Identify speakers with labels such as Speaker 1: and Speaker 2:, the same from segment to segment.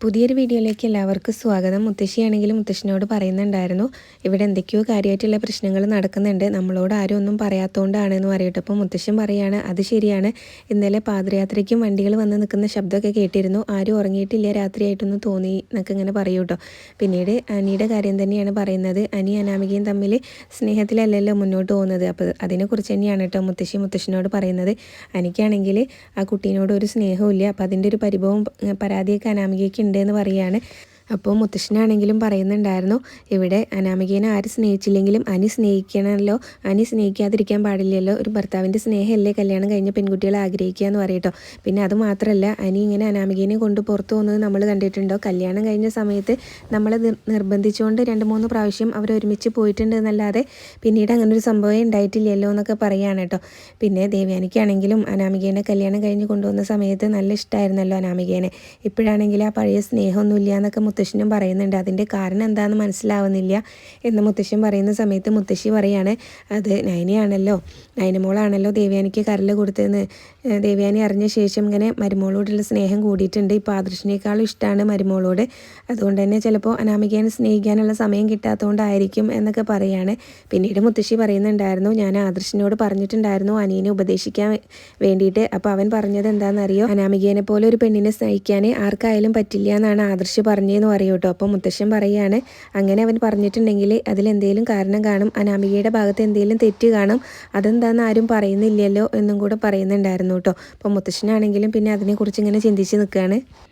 Speaker 1: പുതിയൊരു വീഡിയോയിലേക്ക് എല്ലാവർക്കും സ്വാഗതം. മുത്തശ്ശിയാണെങ്കിലും മുത്തശ്ശിനോട് പറയുന്നുണ്ടായിരുന്നു ഇവിടെ എന്തൊക്കെയോ കാര്യമായിട്ടുള്ള പ്രശ്നങ്ങൾ നടക്കുന്നുണ്ട്. നമ്മളോട് ആരും ഒന്നും പറയാത്തതുകൊണ്ടാണ് എന്ന് പറയട്ടെ. അപ്പോൾ മുത്തശ്ശൻ പറയാണ് അത് ശരിയാണ്. ഇന്നലെ പാദയാത്രയ്ക്കും വണ്ടികൾ വന്ന് നിൽക്കുന്ന ശബ്ദമൊക്കെ കേട്ടിരുന്നു. ആരും ഉറങ്ങിയിട്ടില്ല. രാത്രിയായിട്ടൊന്നും തോന്നി എന്നൊക്കെ ഇങ്ങനെ പറയൂ പിന്നീട് അനിയുടെ കാര്യം തന്നെയാണ് പറയുന്നത്. അനി അനാമികയും തമ്മിൽ സ്നേഹത്തിലല്ലല്ലോ മുന്നോട്ട് പോകുന്നത്. അപ്പോൾ അതിനെക്കുറിച്ച് തന്നെയാണ് കേട്ടോ മുത്തശ്ശി മുത്തശ്ശിനോട് പറയുന്നത്. അനിക്കാണെങ്കിൽ ആ കുട്ടീനോട് ഒരു സ്നേഹവും ഇല്ല അപ്പോൾ അതിന്റെ ഒരു പരിഭവം പരാതിയൊക്കെ അനാമികയ്ക്ക് ഉണ്ട് എന്ന് പറയുകയാണ് അപ്പോൾ മുത്തശ്ശനാണെങ്കിലും പറയുന്നുണ്ടായിരുന്നു ഇവിടെ അനാമികേനെ ആര് സ്നേഹിച്ചില്ലെങ്കിലും അനി സ്നേഹിക്കണമല്ലോ അനി സ്നേഹിക്കാതിരിക്കാൻ പാടില്ലല്ലോ ഒരു ഭർത്താവിന്റെ സ്നേഹമല്ലേ കല്യാണം കഴിഞ്ഞ പെൺകുട്ടികൾ ആഗ്രഹിക്കുക എന്ന് പറയട്ടോ. പിന്നെ അത് മാത്രമല്ല അനി ഇങ്ങനെ അനാമികേനെ കൊണ്ട് പുറത്തു പോകുന്നത് നമ്മൾ കണ്ടിട്ടുണ്ടോ? കല്യാണം കഴിഞ്ഞ സമയത്ത് നമ്മൾ നിർബന്ധിച്ചുകൊണ്ട് രണ്ട് മൂന്ന് പ്രാവശ്യം അവർ ഒരുമിച്ച് പോയിട്ടുണ്ട് എന്നല്ലാതെ പിന്നീട് അങ്ങനെ ഒരു സംഭവം ഉണ്ടായിട്ടില്ലല്ലോ എന്നൊക്കെ പറയുകയാണ് കേട്ടോ. പിന്നെ ദേവ്യാനിക്കാണെങ്കിലും അനാമികേനെ കല്യാണം കഴിഞ്ഞ് കൊണ്ടുവന്ന സമയത്ത് നല്ല ഇഷ്ടമായിരുന്നല്ലോ അനാമികേനെ. ഇപ്പോഴാണെങ്കിൽ ആ പഴയ സ്നേഹമൊന്നുമില്ല എന്നൊക്കെ മുത്തശ്ശനും പറയുന്നുണ്ട്. അതിന്റെ കാരണം എന്താണെന്ന് മനസ്സിലാവുന്നില്ല എന്ന് മുത്തശ്ശൻ പറയുന്ന സമയത്ത് മുത്തശ്ശി പറയാണ് അത് നയനയാണല്ലോ നയനമോളാണല്ലോ ദേവ്യാനിക്ക് കരൽ കൊടുത്തതെന്ന്. ദേവ്യാനി അറിഞ്ഞ ശേഷം ഇങ്ങനെ മരുമോളോടുള്ള സ്നേഹം കൂടിയിട്ടുണ്ട്. ഇപ്പോൾ ആദർശിനേക്കാളും ഇഷ്ടമാണ് മരുമോളോട്. അതുകൊണ്ട് തന്നെ ചിലപ്പോൾ അനാമികേനെ സ്നേഹിക്കാനുള്ള സമയം കിട്ടാത്തതുകൊണ്ടായിരിക്കും എന്നൊക്കെ പറയാണ്. പിന്നീട് മുത്തശ്ശി പറയുന്നുണ്ടായിരുന്നു ഞാൻ ആദർശിനോട് പറഞ്ഞിട്ടുണ്ടായിരുന്നു അനിയനെ ഉപദേശിക്കാൻ വേണ്ടിയിട്ട്. അപ്പോൾ അവൻ പറഞ്ഞത് എന്താണെന്നറിയോ? അനാമികേനെ പോലെ ഒരു പെണ്ണിനെ സ്നേഹിക്കാൻ ആർക്കായാലും പറ്റില്ല എന്നാണ് ആദർശ് പറഞ്ഞതെന്ന് പറയൂ കേട്ടോ. അപ്പോൾ മുത്തശ്ശൻ പറയാണ് അങ്ങനെ അവൻ പറഞ്ഞിട്ടുണ്ടെങ്കിൽ അതിലെന്തെങ്കിലും കാരണം കാണും. അനാമികയുടെ ഭാഗത്ത് എന്തെങ്കിലും തെറ്റ് കാണും. അതെന്താണെന്ന് ആരും പറയുന്നില്ലല്ലോ എന്നും കൂടെ പറയുന്നുണ്ടായിരുന്നു. കേട്ടോ. അപ്പോൾ മുത്തശ്ശനാണെങ്കിലും പിന്നെ അതിനെക്കുറിച്ച് ഇങ്ങനെ ചിന്തിച്ച് നിൽക്കുകയാണ്.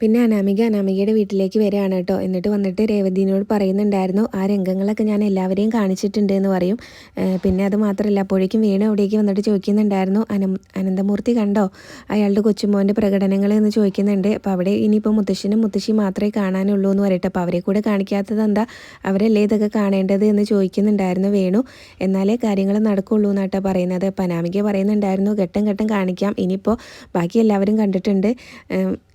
Speaker 1: പിന്നെ അനാമിക അനാമികയുടെ വീട്ടിലേക്ക് വരികയാണ് കേട്ടോ. എന്നിട്ട് വന്നിട്ട് രേവതിനോട് പറയുന്നുണ്ടായിരുന്നു ആ രംഗങ്ങളൊക്കെ ഞാൻ എല്ലാവരെയും കാണിച്ചിട്ടുണ്ട് എന്ന് പറയും പിന്നെ അത് മാത്രമല്ല അപ്പോഴേക്കും വീണ അവിടേക്ക് വന്നിട്ട് ചോദിക്കുന്നുണ്ടായിരുന്നു അനം അനന്തമൂർത്തി കണ്ടോ? അയാളുടെ കൊച്ചുമോന്റെ പ്രകടനങ്ങൾ എന്ന് ചോദിക്കുന്നുണ്ട്. അപ്പോൾ അവിടെ ഇനിയിപ്പോൾ മുത്തശ്ശനും മുത്തശ്ശി മാത്രമേ കാണാനുള്ളൂ എന്ന് പറയട്ടെ. അപ്പോൾ അവരെ കൂടെ കാണിക്കാത്തത് എന്താ? അവരല്ലേ ഇതൊക്കെ കാണേണ്ടത് എന്ന് ചോദിക്കുന്നുണ്ടായിരുന്നു വേണു. എന്നാലേ കാര്യങ്ങൾ നടക്കുള്ളൂ എന്നാട്ടാ പറയുന്നത്. അപ്പോൾ അനാമിക പറയുന്നുണ്ടായിരുന്നു ഘട്ടം ഘട്ടം കാണിക്കാം. ഇനിയിപ്പോൾ ബാക്കി എല്ലാവരും കണ്ടിട്ടുണ്ട്.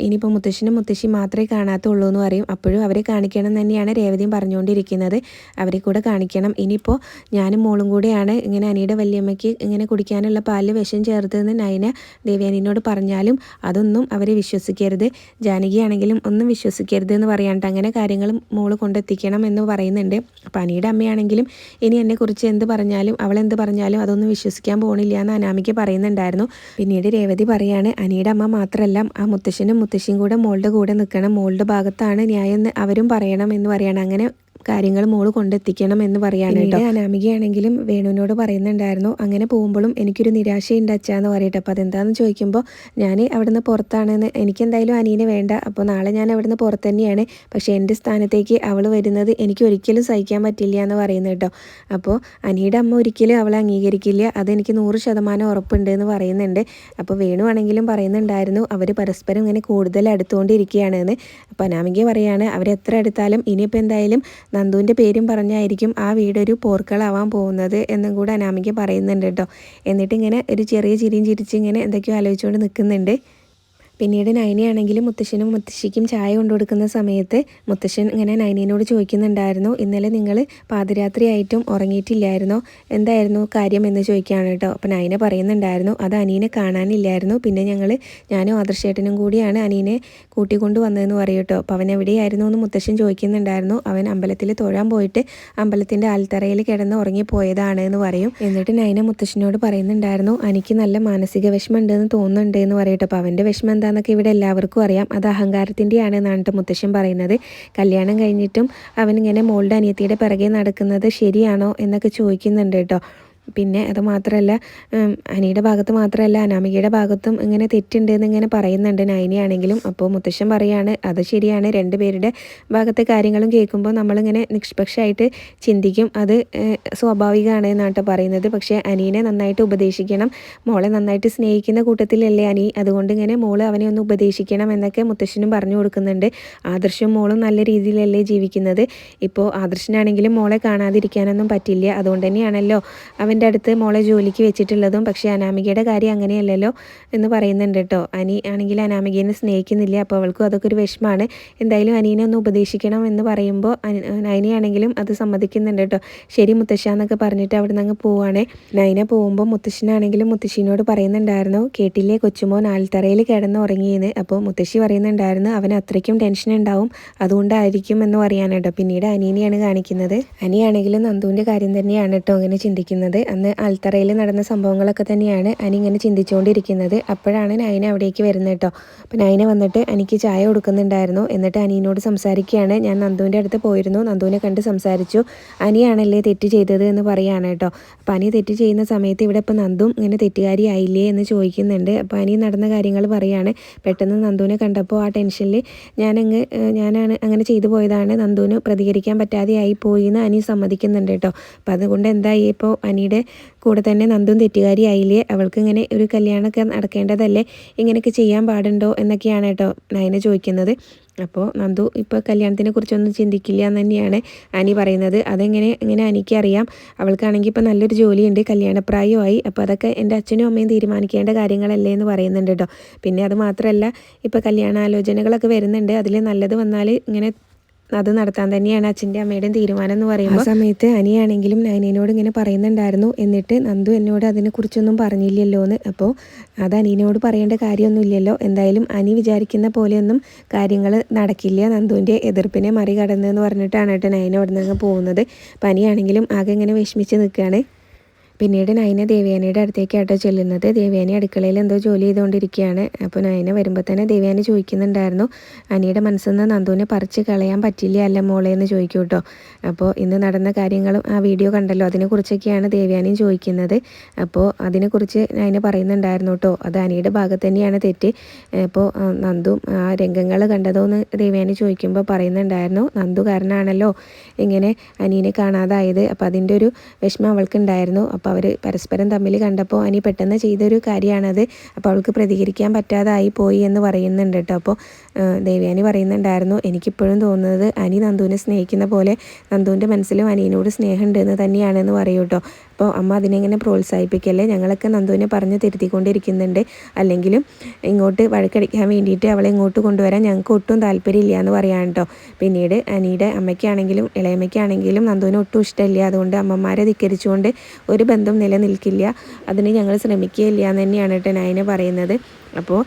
Speaker 1: ഇനിയിപ്പോൾ മുത്തശ്ശനും മുത്തശ്ശനും മുത്തശ്ശി മാത്രമേ കാണാത്തുള്ളൂ എന്ന് പറയും. അപ്പോഴും അവരെ കാണിക്കണം തന്നെയാണ് രേവതിയും പറഞ്ഞുകൊണ്ടിരിക്കുന്നത്. അവരെ കൂടെ കാണിക്കണം. ഇനിയിപ്പോൾ ഞാനും മോളും കൂടെയാണ് ഇങ്ങനെ അനിയുടെ വല്യമ്മയ്ക്ക് ഇങ്ങനെ കുടിക്കാനുള്ള പാലിൽ വിഷം ചേർത്തതെന്ന് നയന ദേവ്യാനിനോട് പറഞ്ഞാലും അതൊന്നും അവരെ വിശ്വസിക്കരുത്. ജാനകിയാണെങ്കിലും ഒന്നും വിശ്വസിക്കരുത് എന്ന് പറയാണ്ട് അങ്ങനെ കാര്യങ്ങൾ മോൾ കൊണ്ടെത്തിക്കണം എന്ന് പറയുന്നുണ്ട്. അപ്പം അനിയുടെ അമ്മയാണെങ്കിലും ഇനി എന്നെക്കുറിച്ച് എന്ത് പറഞ്ഞാലും അവൾ എന്ത് പറഞ്ഞാലും അതൊന്നും വിശ്വസിക്കാൻ പോകണില്ല എന്ന് അനാമിക്ക് പറയുന്നുണ്ടായിരുന്നു. പിന്നീട് രേവതി പറയാണ് അനിയുടെ അമ്മ മാത്രമല്ല ആ മുത്തശ്ശനും മുത്തശ്ശിയും കൂടെ മോൾ മോളുടെ കൂടെ നിൽക്കണം മോളുടെ ഭാഗത്താണ് ന്യായം അവരും പറയണം എന്ന് പറയണം. അങ്ങനെ കാര്യങ്ങൾ മോൾ കൊണ്ടെത്തിക്കണം എന്ന് പറയാണ് കേട്ടോ. അനാമികയാണെങ്കിലും വേണുവിനോട് പറയുന്നുണ്ടായിരുന്നു. അങ്ങനെ പോകുമ്പോഴും എനിക്കൊരു നിരാശയുണ്ട് അച്ഛാന്ന് പറയട്ടെ. അപ്പോൾ അതെന്താണെന്ന് ചോദിക്കുമ്പോൾ ഞാൻ അവിടുന്ന് പുറത്താണെന്ന് എനിക്കെന്തായാലും അനീനെ വേണ്ട. അപ്പോൾ നാളെ ഞാൻ അവിടുന്ന് പുറത്ത് തന്നെയാണ്. പക്ഷേ എന്റെ സ്ഥാനത്തേക്ക് അവൾ വരുന്നത് എനിക്ക് ഒരിക്കലും സഹിക്കാൻ പറ്റില്ല എന്ന് പറയുന്നത് കേട്ടോ. അപ്പോൾ അനിയുടെ അമ്മ ഒരിക്കലും അവളെ അംഗീകരിക്കില്ല. അതെനിക്ക് നൂറ് ശതമാനം ഉറപ്പുണ്ട് എന്ന് പറയുന്നുണ്ട്. അപ്പോൾ വേണുവാണെങ്കിലും പറയുന്നുണ്ടായിരുന്നു അവർ പരസ്പരം ഇങ്ങനെ കൂടുതൽ അടുത്തുകൊണ്ടിരിക്കുകയാണ് എന്ന് അപ്പോൾ അനാമിക പറയാണ് അവരെത്ര അടുത്താലും ഇനിയിപ്പോൾ എന്തായാലും നന്ദുവിന്റെ പേരും പറഞ്ഞായിരിക്കും ആ വീടൊരു പോർക്കളാവാൻ പോകുന്നത് എന്നും കൂടെ അനാമിക പറയുന്നുണ്ട് കേട്ടോ. എന്നിട്ടിങ്ങനെ ഒരു ചെറിയ ചിരിയും ചിരിച്ച് ഇങ്ങനെ എന്തൊക്കെയോ ആലോചിച്ചുകൊണ്ട് നിൽക്കുന്നുണ്ട്. പിന്നീട് നൈനയാണെങ്കിലും മുത്തശ്ശനും മുത്തശ്ശിക്കും ചായ കൊണ്ടു കൊടുക്കുന്ന സമയത്ത് മുത്തശ്ശൻ ഇങ്ങനെ നൈനേനോട് ചോദിക്കുന്നുണ്ടായിരുന്നു ഇന്നലെ നിങ്ങൾ പാതിരാത്രി ആയിട്ടും ഉറങ്ങിയിട്ടില്ലായിരുന്നോ? എന്തായിരുന്നു കാര്യം? എന്ന് ചോദിക്കുകയാണ് കേട്ടോ. അപ്പം നൈന പറയുന്നുണ്ടായിരുന്നു അത് അനീനെ കാണാനില്ലായിരുന്നു. പിന്നെ ഞങ്ങൾ ഞാനും ആദർശേട്ടനും കൂടിയാണ് അനീനെ കൂട്ടിക്കൊണ്ട് വന്നതെന്ന് പറയും കേട്ടോ. അപ്പോൾ അവൻ എവിടെയായിരുന്നു എന്ന് മുത്തശ്ശൻ ചോദിക്കുന്നുണ്ടായിരുന്നു. അവൻ അമ്പലത്തിൽ തൊഴാൻ പോയിട്ട് അമ്പലത്തിന്റെ ആൽത്തറയിൽ കിടന്ന് ഉറങ്ങിപ്പോയതാണ് എന്ന് പറയും. എന്നിട്ട് നൈന മുത്തശ്ശനോട് പറയുന്നുണ്ടായിരുന്നു എനിക്ക് നല്ല മാനസിക വിഷമം ഉണ്ടെന്ന് തോന്നുന്നുണ്ട് എന്ന് പറയട്ടോ അപ്പോൾ അവന്റെ വിഷമം എന്താ എന്താണെന്നൊക്കെ ഇവിടെ എല്ലാവർക്കും അറിയാം. അത് അഹങ്കാരത്തിന്റെയാണ് എന്നാണ് മുത്തശ്ശൻ പറയുന്നത്. കല്യാണം കഴിഞ്ഞിട്ടും അവനിങ്ങനെ മോളുടെ അനിയത്തിയുടെ പിറകെ നടക്കുന്നത് ശരിയാണോ എന്നൊക്കെ ചോദിക്കുന്നുണ്ട് കേട്ടോ. പിന്നെ അത് മാത്രമല്ല അനിയുടെ ഭാഗത്ത് മാത്രമല്ല അനാമികയുടെ ഭാഗത്തും ഇങ്ങനെ തെറ്റുണ്ടെന്ന് ഇങ്ങനെ പറയുന്നുണ്ട് നൈനിയാണെങ്കിലും. അപ്പോൾ മുത്തശ്ശൻ പറയാണ് അത് ശരിയാണ്. രണ്ടുപേരുടെ ഭാഗത്തെ കാര്യങ്ങളും കേൾക്കുമ്പോൾ നമ്മളിങ്ങനെ നിഷ്പക്ഷമായിട്ട് ചിന്തിക്കും. അത് സ്വാഭാവികമാണ് എന്നാട്ടോ പറയുന്നത്. പക്ഷേ അനിയനെ നന്നായിട്ട് ഉപദേശിക്കണം. മോളെ നന്നായിട്ട് സ്നേഹിക്കുന്ന കൂട്ടത്തിലല്ലേ അനി. അതുകൊണ്ട് ഇങ്ങനെ മോൾ അവനെ ഒന്ന് ഉപദേശിക്കണം എന്നൊക്കെ മുത്തശ്ശനും പറഞ്ഞു കൊടുക്കുന്നുണ്ട്. ആദർശവും മോളും നല്ല രീതിയിലല്ലേ ജീവിക്കുന്നത്. ഇപ്പോൾ ആദർശനാണെങ്കിലും മോളെ കാണാതിരിക്കാനൊന്നും പറ്റില്ല. അതുകൊണ്ട് തന്നെയാണല്ലോ അവൻ അനിന്റെ അടുത്ത് മോളെ ജോലിക്ക് വെച്ചിട്ടുള്ളതും പക്ഷേ അനാമികയുടെ കാര്യം അങ്ങനെയല്ലല്ലോ എന്ന് പറയുന്നുണ്ട് കേട്ടോ. അനി ആണെങ്കിൽ അനാമികേനെ സ്നേഹിക്കുന്നില്ല അപ്പോൾ അവൾക്കും അതൊക്കെ ഒരു വിഷമമാണ്. എന്തായാലും അനിയനെ ഒന്ന് ഉപദേശിക്കണം എന്ന് പറയുമ്പോൾ നൈനയാണെങ്കിലും അത് സമ്മതിക്കുന്നുണ്ട് കേട്ടോ. ശരി മുത്തശ്ശ എന്നൊക്കെ പറഞ്ഞിട്ട് അവിടെ നിന്ന് അങ്ങ് പോവാണേ. നൈന പോകുമ്പോൾ മുത്തശ്ശനാണെങ്കിലും മുത്തശ്ശിനോട് പറയുന്നുണ്ടായിരുന്നു കേട്ടില്ലേ കൊച്ചുമോൻ ആൽത്തറയിൽ കിടന്ന് ഉറങ്ങിയെന്ന്. അപ്പോൾ മുത്തശ്ശി പറയുന്നുണ്ടായിരുന്നു അവൻ അത്രയ്ക്കും ടെൻഷൻ ഉണ്ടാവും അതുകൊണ്ടായിരിക്കും എന്ന് പറയാൻ കേട്ടോ. പിന്നീട് അനീനെയാണ് കാണിക്കുന്നത്. അനിയാണെങ്കിലും നന്ദുവിന്റെ കാര്യം തന്നെയാണ് കേട്ടോ അങ്ങനെ ചിന്തിക്കുന്നത്. അന്ന് ആൽത്തറയിൽ നടന്ന സംഭവങ്ങളൊക്കെ തന്നെയാണ് അനി ഇങ്ങനെ ചിന്തിച്ചുകൊണ്ടിരിക്കുന്നത്. അപ്പോഴാണ് നൈന അവിടേക്ക് വരുന്നത് കേട്ടോ. അപ്പോൾ നൈന വന്നിട്ട് എനിക്ക് ചായ കൊടുക്കുന്നുണ്ടായിരുന്നു. എന്നിട്ട് അനിയനോട് സംസാരിക്കുകയാണ്. ഞാൻ നന്ദുവിന്റെ അടുത്ത് പോയിരുന്നു. നന്ദുവിനെ കണ്ട് സംസാരിച്ചു. അനിയാണല്ലേ തെറ്റ് ചെയ്തത് എന്ന് പറയുകയാണ് കേട്ടോ. അപ്പോൾ അനി തെറ്റ് ചെയ്യുന്ന സമയത്ത് ഇവിടെ ഇപ്പോൾ നന്ദും ഇങ്ങനെ തെറ്റുകാരി ആയില്ലേ എന്ന് ചോദിക്കുന്നുണ്ട്. അപ്പോൾ അനി നടന്ന കാര്യങ്ങൾ പറയുകയാണ് പെട്ടെന്ന് നന്ദുവിനെ കണ്ടപ്പോൾ ആ ടെൻഷനിൽ ഞാനങ്ങ് ഞാനാണ് അങ്ങനെ ചെയ്തു പോയതാണ്. നന്ദുവിന് പ്രതികരിക്കാൻ പറ്റാതെ ആയി പോയി എന്ന് അനി സമ്മതിക്കുന്നുണ്ട് കേട്ടോ. അപ്പോൾ അതുകൊണ്ട് എന്തായി? ഇപ്പോൾ അനിയുടെ കൂടെ തന്നെ നന്ദും തെറ്റുകാരി ആയില്ലേ അവൾക്ക് ഇങ്ങനെ ഒരു കല്യാണമൊക്കെ നടക്കേണ്ടതല്ലേ? ഇങ്ങനെയൊക്കെ ചെയ്യാൻ പാടുണ്ടോ എന്നൊക്കെയാണ് കേട്ടോ നയന ചോദിക്കുന്നത്. അപ്പോൾ നന്ദു ഇപ്പോൾ കല്യാണത്തിനെ കുറിച്ചൊന്നും ചിന്തിക്കില്ല എന്ന് തന്നെയാണ് അനി പറയുന്നത്. അതെങ്ങനെ ഇങ്ങനെ അനിക്കറിയാം അവൾക്കാണെങ്കിൽ ഇപ്പോൾ നല്ലൊരു ജോലിയുണ്ട് കല്യാണപ്രായമായി. അപ്പോൾ അതൊക്കെ എന്റെ അച്ഛനും അമ്മയും തീരുമാനിക്കേണ്ട കാര്യങ്ങളല്ലേ എന്ന് പറയുന്നുണ്ട് കേട്ടോ. പിന്നെ അത് മാത്രമല്ല ഇപ്പോൾ കല്യാണാലോചനകളൊക്കെ വരുന്നുണ്ട്. അതിൽ നല്ലത് വന്നാൽ ഇങ്ങനെ അത് നടത്താൻ തന്നെയാണ് അച്ഛന്റെ അമ്മയുടെയും തീരുമാനം എന്ന് പറയുമ്പോൾ. ആ സമയത്ത് അനിയാണെങ്കിലും നയനോട് ഇങ്ങനെ പറയുന്നുണ്ടായിരുന്നു. എന്നിട്ട് നന്ദു എന്നോട് അതിനെക്കുറിച്ചൊന്നും പറഞ്ഞില്ലല്ലോ എന്ന് അപ്പോൾ അത് അനിയനോട് പറയേണ്ട കാര്യമൊന്നുമില്ലല്ലോ. എന്തായാലും അനി വിചാരിക്കുന്ന പോലെയൊന്നും കാര്യങ്ങൾ നടക്കില്ല. നന്ദുവിന്റെ എതിർപ്പിനെ മറികടന്ന് എന്ന് പറഞ്ഞിട്ടാണ് കേട്ടോ നയന അവിടെ നിന്ന് പോകുന്നത്. അപ്പം അനിയാണെങ്കിലും ആകെ ഇങ്ങനെ വിഷമിച്ച് നിൽക്കുകയാണ്. പിന്നീട് നയന ദേവയാനിയുടെ അടുത്തേക്കാട്ടോ ചെല്ലുന്നത്. ദേവയാനി അടുക്കളയിൽ എന്തോ ജോലി ചെയ്തുകൊണ്ടിരിക്കുകയാണ്. അപ്പോൾ നയന വരുമ്പോൾ തന്നെ ദേവയാനി ചോദിക്കുന്നുണ്ടായിരുന്നു അനിയുടെ മനസ്സിൽ നിന്ന് നന്ദുവിനെ പറിച്ച് കളയാൻ പറ്റില്ല അല്ല മോളെ എന്ന് ചോദിക്കും കേട്ടോ. അപ്പോൾ ഇന്ന് നടന്ന കാര്യങ്ങളും ആ വീഡിയോ കണ്ടല്ലോ അതിനെക്കുറിച്ചൊക്കെയാണ് ദേവയാനിയും ചോദിക്കുന്നത്. അപ്പോൾ അതിനെക്കുറിച്ച് നയന പറയുന്നുണ്ടായിരുന്നു കേട്ടോ അത് അനിയുടെ ഭാഗത്ത് തന്നെയാണ് തെറ്റ്. അപ്പോൾ നന്ദു ആ രംഗങ്ങൾ കണ്ടതോ എന്ന് ദേവയാനി ചോദിക്കുമ്പോൾ പറയുന്നുണ്ടായിരുന്നു നന്ദു കാരണമാണല്ലോ ഇങ്ങനെ അനിയനെ കാണാതായത്. അപ്പോൾ അതിന്റെ ഒരു വിഷമം അവൾക്കുണ്ടായിരുന്നു. അപ്പോൾ അവർ പരസ്പരം തമ്മിൽ കണ്ടപ്പോൾ അനി പെട്ടെന്ന് ചെയ്തൊരു കാര്യമാണത് അപ്പോൾ അവൾക്ക് പ്രതികരിക്കാൻ പറ്റാതായി പോയി എന്ന് പറയുന്നുണ്ട് കേട്ടോ അപ്പോൾ ദേവ്യാനി പറയുന്നുണ്ടായിരുന്നു എനിക്കിപ്പോഴും തോന്നുന്നത് അനി നന്ദുവിനെ സ്നേഹിക്കുന്ന പോലെ നന്ദുവിന്റെ മനസ്സിലും അനിയനോട് സ്നേഹമുണ്ട് എന്ന് തന്നെയാണെന്ന് പറയൂ കേട്ടോ അപ്പോൾ അമ്മ അതിനെങ്ങനെ പ്രോത്സാഹിപ്പിക്കല്ലേ? ഞങ്ങളൊക്കെ നന്ദുവിനെ പറഞ്ഞ് തിരുത്തിക്കൊണ്ടിരിക്കുന്നുണ്ട്. അല്ലെങ്കിലും ഇങ്ങോട്ട് വഴക്കടിക്കാൻ വേണ്ടിയിട്ട് അവളെ ഇങ്ങോട്ട് കൊണ്ടുവരാൻ ഞങ്ങൾക്ക് ഒട്ടും താല്പര്യമില്ല എന്ന് പറയാൻ കേട്ടോ. പിന്നീട് അനിയുടെ അമ്മയ്ക്കാണെങ്കിലും ഇളയമ്മയ്ക്കാണെങ്കിലും നന്ദുവിന് ഒട്ടും ഇഷ്ടമില്ല. അതുകൊണ്ട് അമ്മമാരെ ധിക്കരിച്ചുകൊണ്ട് ഒരു ബന്ധം നിലനിൽക്കില്ല. അതിന് ഞങ്ങൾ ശ്രമിക്കുകയില്ല എന്ന് തന്നെയാണ് കേട്ടോ നയനെ പറയുന്നത്. അപ്പോൾ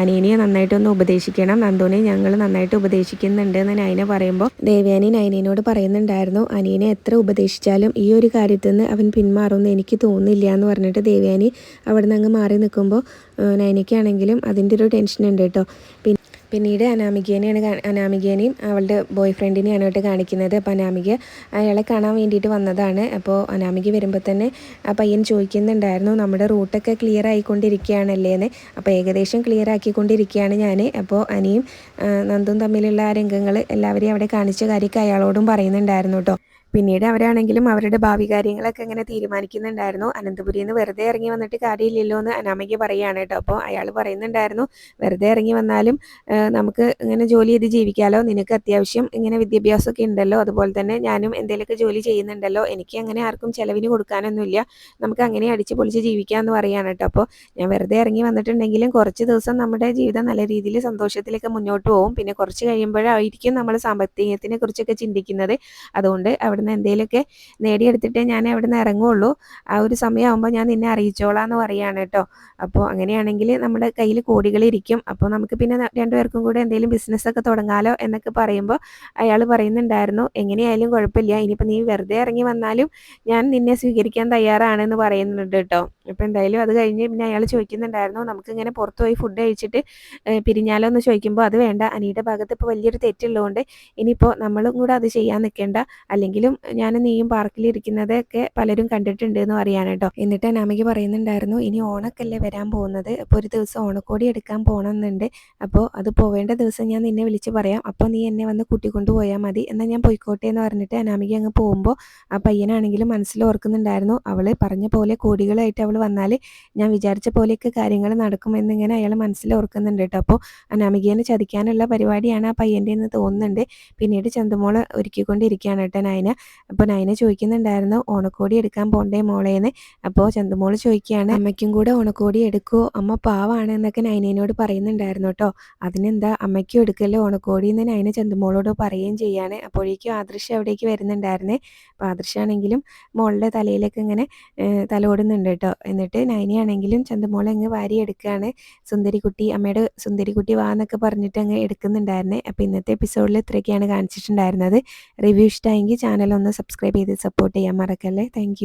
Speaker 1: അനീനിയെ നന്നായിട്ടൊന്ന് ഉപദേശിക്കണം. നന്ദുവിനെ ഞങ്ങൾ നന്നായിട്ട് ഉപദേശിക്കുന്നുണ്ട് എന്ന് നയന പറയുമ്പോൾ ദേവ്യാനി നയനോട് പറയുന്നുണ്ടായിരുന്നു അനീനെ എത്ര ഉപദേശിച്ചാലും ഈ ഒരു കാര്യത്തിൽ നിന്ന് അവൻ പിന്മാറുമെന്ന് എനിക്ക് തോന്നുന്നില്ല എന്ന് പറഞ്ഞിട്ട് ദേവ്യാനി അവിടെ നിന്ന് അങ്ങ് മാറി നിൽക്കുമ്പോൾ നൈനയ്ക്കാണെങ്കിലും അതിന്റെ ഒരു ടെൻഷൻ ഉണ്ട് കേട്ടോ. പിന്നെ പിന്നീട് അനാമികേനെയാണ് അനാമികേനെയും അവളുടെ ബോയ് ഫ്രണ്ടിനെയാണ് കേട്ടോ കാണിക്കുന്നത്. അപ്പോൾ അനാമിക അയാളെ കാണാൻ വേണ്ടിയിട്ട് വന്നതാണ്. അപ്പോൾ അനാമിക വരുമ്പോൾ തന്നെ ആ പയ്യൻ ചോദിക്കുന്നുണ്ടായിരുന്നു നമ്മുടെ റൂട്ടൊക്കെ ക്ലിയർ ആയിക്കൊണ്ടിരിക്കുകയാണല്ലേ എന്ന്. അപ്പോൾ ഏകദേശം ക്ലിയർ ആക്കിക്കൊണ്ടിരിക്കുകയാണ് ഞാൻ അപ്പോൾ അനിയും നന്ദും തമ്മിലുള്ള ആ രംഗങ്ങൾ എല്ലാവരെയും അവിടെ കാണിച്ച കാര്യമൊക്കെ അയാളോടും പറയുന്നുണ്ടായിരുന്നു കേട്ടോ. പിന്നീട് അവരാണെങ്കിലും അവരുടെ ഭാവി കാര്യങ്ങളൊക്കെ ഇങ്ങനെ തീരുമാനിക്കുന്നുണ്ടായിരുന്നു. അനന്തപുരിയിൽ നിന്ന് വെറുതെ ഇറങ്ങി വന്നിട്ട് കാര്യമില്ലല്ലോ എന്ന് അനാമയ്ക്ക് പറയുകയാണ് കേട്ടോ. അപ്പോൾ അയാൾ പറയുന്നുണ്ടായിരുന്നു വെറുതെ ഇറങ്ങി വന്നാലും നമുക്ക് ഇങ്ങനെ ജോലി ചെയ്ത് ജീവിക്കാമല്ലോ നിനക്ക് അത്യാവശ്യം ഇങ്ങനെ വിദ്യാഭ്യാസമൊക്കെ ഉണ്ടല്ലോ. അതുപോലെ തന്നെ ഞാനും എന്തെങ്കിലുമൊക്കെ ജോലി ചെയ്യുന്നുണ്ടല്ലോ. എനിക്ക് അങ്ങനെ ആർക്കും ചിലവിന് കൊടുക്കാനൊന്നുമില്ല. നമുക്ക് അങ്ങനെ അടിച്ച് പൊളിച്ച് ജീവിക്കാമെന്ന് പറയുകയാണ് കേട്ടോ. അപ്പോൾ ഞാൻ വെറുതെ ഇറങ്ങി വന്നിട്ടുണ്ടെങ്കിലും കുറച്ച് ദിവസം നമ്മുടെ ജീവിതം നല്ല രീതിയിൽ സന്തോഷത്തിലേക്ക് മുന്നോട്ട് പോകും. പിന്നെ കുറച്ച് കഴിയുമ്പോഴായിരിക്കും നമ്മൾ സാമ്പത്തികത്തിനെ കുറിച്ചൊക്കെ ചിന്തിക്കുന്നത്. അതുകൊണ്ട് അവിടെ നിന്ന് എന്തെങ്കിലുമൊക്കെ നേടിയെടുത്തിട്ടേ ഞാൻ അവിടെ നിന്ന് ആ ഒരു സമയമാകുമ്പോൾ ഞാൻ നിന്നെ അറിയിച്ചോളാം എന്ന് പറയുകയാണ് കേട്ടോ. അപ്പോൾ അങ്ങനെയാണെങ്കിൽ നമ്മുടെ കയ്യിൽ കോടികളിരിക്കും. അപ്പോൾ നമുക്ക് പിന്നെ രണ്ടുപേർക്കും കൂടെ എന്തെങ്കിലും ബിസിനസ്സൊക്കെ തുടങ്ങാലോ എന്നൊക്കെ പറയുമ്പോൾ അയാൾ പറയുന്നുണ്ടായിരുന്നു. എങ്ങനെയായാലും കുഴപ്പമില്ല. ഇനിയിപ്പോൾ നീ വെറുതെ ഇറങ്ങി വന്നാലും ഞാൻ നിന്നെ സ്വീകരിക്കാൻ തയ്യാറാണെന്ന് പറയുന്നുണ്ട് കേട്ടോ. അപ്പോൾ എന്തായാലും അത് കഴിഞ്ഞ് പിന്നെ അയാൾ ചോദിക്കുന്നുണ്ടായിരുന്നു. നമുക്ക് ഇങ്ങനെ പുറത്ത് പോയി ഫുഡ് കഴിച്ചിട്ട് പിരിഞ്ഞാലോ എന്ന് ചോദിക്കുമ്പോൾ അത് വേണ്ട. അനിയുടെ ഭാഗത്ത് ഇപ്പോൾ വലിയൊരു തെറ്റുള്ളതുകൊണ്ട് ഇനിയിപ്പോൾ നമ്മളും കൂടെ അത് ചെയ്യാൻ നിൽക്കേണ്ട അല്ലെങ്കിലും ഞാൻ നീയും പാർക്കിലിരിക്കുന്നതൊക്കെ പലരും കണ്ടിട്ടുണ്ട് എന്ന് പറയാണ് കേട്ടോ എന്നിട്ട് അനാമിക പറയുന്നുണ്ടായിരുന്നു ഇനി ഓണക്കല്ലേ വരാൻ പോകുന്നത്? അപ്പോൾ ഒരു ദിവസം ഓണക്കോടി എടുക്കാൻ പോകണമെന്നുണ്ട് അപ്പോൾ അത് പോവേണ്ട ദിവസം ഞാൻ നിന്നെ വിളിച്ച് പറയാം. അപ്പോൾ നീ എന്നെ വന്ന് കൂട്ടിക്കൊണ്ട് പോയാൽ മതി. എന്നാൽ ഞാൻ പോയിക്കോട്ടെ എന്ന് പറഞ്ഞിട്ട് അനാമിക അങ്ങ് പോകുമ്പോൾ ആ പയ്യനാണെങ്കിലും മനസ്സിൽ ഓർക്കുന്നുണ്ടായിരുന്നു അവൾ പറഞ്ഞ പോലെ കോടികളായിട്ട് അവൾ വന്നാൽ ഞാൻ വിചാരിച്ച പോലെയൊക്കെ കാര്യങ്ങൾ നടക്കുമെന്നിങ്ങനെ അയാൾ മനസ്സിൽ ഓർക്കുന്നുണ്ട് കേട്ടോ അപ്പോൾ അനാമികേനെ ചതിക്കാനുള്ള പരിപാടിയാണ് ആ പയ്യന്റെ എന്ന് തോന്നുന്നുണ്ട്. പിന്നീട് ചന്തമോൾ ഒരുക്കിക്കൊണ്ടിരിക്കുകയാണ് കേട്ടോ നായന. അപ്പോൾ നയന ചോദിക്കുന്നുണ്ടായിരുന്നു ഓണക്കോടി എടുക്കാൻ പോണ്ടേ മോളേന്ന്. അപ്പോൾ ചന്തുമോൾ ചോദിക്കുകയാണ് അമ്മയ്ക്കും കൂടെ ഓണക്കോടി എടുക്കുമോ അമ്മ പാവാണ് എന്നൊക്കെ നൈനയോട് പറയുന്നുണ്ടായിരുന്നു കേട്ടോ. അതിനെന്താ അമ്മയ്ക്കും എടുക്കല്ലോ ഓണക്കോടി എന്ന് നൈന ചന്തുമോളോട് പറയുകയും ചെയ്യാണ്. അപ്പോഴേക്കും ആദൃശ്യ അവിടേക്ക് വരുന്നുണ്ടായിരുന്നേ. അപ്പോൾ ആദർശാണെങ്കിലും മോളുടെ തലയിലേക്ക് ഇങ്ങനെ തലോടുന്നുണ്ട് കേട്ടോ. എന്നിട്ട് നൈനയാണെങ്കിലും ചന്തുമോളെ അങ്ങ് വാരി എടുക്കുകയാണ്. സുന്ദരിക്കുട്ടി അമ്മയുടെ സുന്ദരിക്കുട്ടി വാ എന്നൊക്കെ പറഞ്ഞിട്ട് അങ്ങ് എടുക്കുന്നുണ്ടായിരുന്നേ. അപ്പോൾ ഇന്നത്തെ എപ്പിസോഡിൽ ഇത്രയൊക്കെയാണ് കാണിച്ചിട്ടുണ്ടായിരുന്നത്. റിവ്യൂ ഇഷ്ടമായെങ്കിൽ ചാനൽ ഒന്ന് സബ്സ്ക്രൈബ് ചെയ്ത് സപ്പോർട്ട് ചെയ്യാൻ മറക്കല്ലേ? താങ്ക്